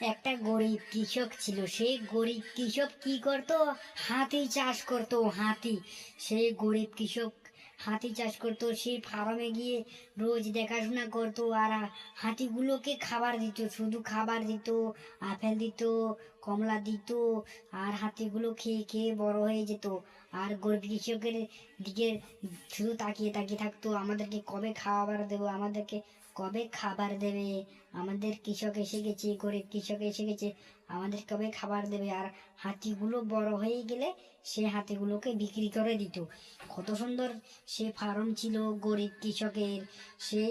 একটা গরিব কৃষক ছিল। সেই গরিব কৃষক কি করতো? হাতি চাষ করতো, হাতি। সেই গরিব কৃষক হাতি চাষ করতো, সেই ফার্মে গিয়ে রোজ দেখাশোনা করতো আর হাতিগুলোকে খাবার দিত, শুধু খাবার দিত, আপেল দিত, কমলা দিত আর হাতিগুলো খেয়ে খেয়ে বড় হয়ে যেত। আর গরিব কৃষকের দিকে শুধু তাকিয়ে তাকিয়ে থাকতো, আমাদেরকে কবে খাবার দেবো? আমাদেরকে কবে খাবার দেবে? আমাদের কৃষক এসে গেছে, গরিব কৃষক এসে গেছে, আমাদের কবে খাবার দেবে? আর হাতিগুলো বড় হয়ে গেলে সে হাতিগুলোকে বিক্রি করে দিত। কত সুন্দর সে ফার্ম ছিল গরিব কৃষকের। সে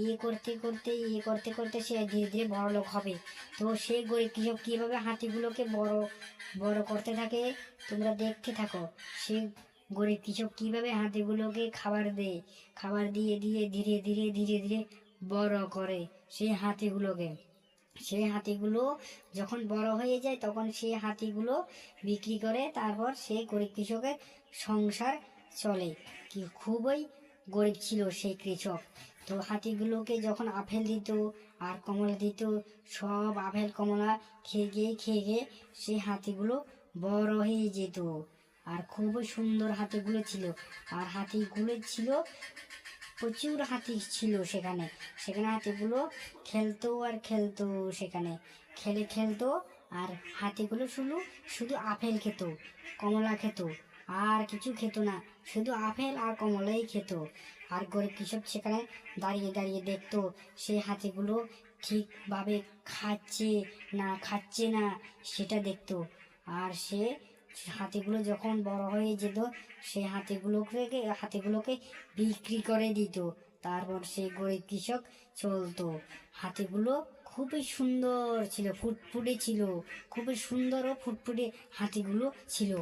ইয়ে করতে করতে ইয়ে করতে করতে সে ধীরে ধীরে বড় লোক হবে। তো সে গরিব কৃষক কীভাবে হাতিগুলোকে বড় বড় করতে থাকে? তোমরা দেখতে থাকো। সে গরিব কৃষক কীভাবে হাতিগুলোকে খাবার দেয়? খাবার দিয়ে দিয়ে ধীরে ধীরে ধীরে ধীরে বড় করে সেই হাতিগুলোকে সেই হাতিগুলো যখন বড় হয়ে যায় তখন সেই হাতিগুলো বিক্রি করে, তারপর সে গরিব কৃষকের সংসার চলে। কি খুবই গরিব ছিল সেই কৃষক। তো হাতিগুলোকে যখন আপেল দিত আর কমলা দিত, সব আপেল কমলা খেয়ে গিয়ে খেয়ে গিয়ে সেই হাতিগুলো বড় হয়ে যেত। আর খুবই সুন্দর হাতিগুলো ছিল। আর হাতিগুলো ছিল, প্রচুর হাতি ছিল সেখানে। সেখানে হাতিগুলো খেলতো আর খেলতো সেখানে। খেলে খেলতো আর হাতিগুলো শুধু শুধু আপেল খেত, কমলা খেত। আর কিছু খেত না, শুধু আপেল আর কমলাই খেত। আর গরিব কৃষক সেখানে দাঁড়িয়ে দাঁড়িয়ে দেখতো, সেই হাতিগুলো ঠিকভাবে খাচ্ছে না খাচ্ছে না, সেটা দেখতো। আর সে হাতিগুলো যখন বড় হয়ে যেত, সে হাতিগুলোকে হাতিগুলোকে বিক্রি করে দিত। তারপর সে গরিব কৃষক চলতো। হাতিগুলো খুবই সুন্দর ছিল, ফুটফুটে ছিল। খুবই সুন্দর ও ফুটফুটে হাতিগুলো ছিল।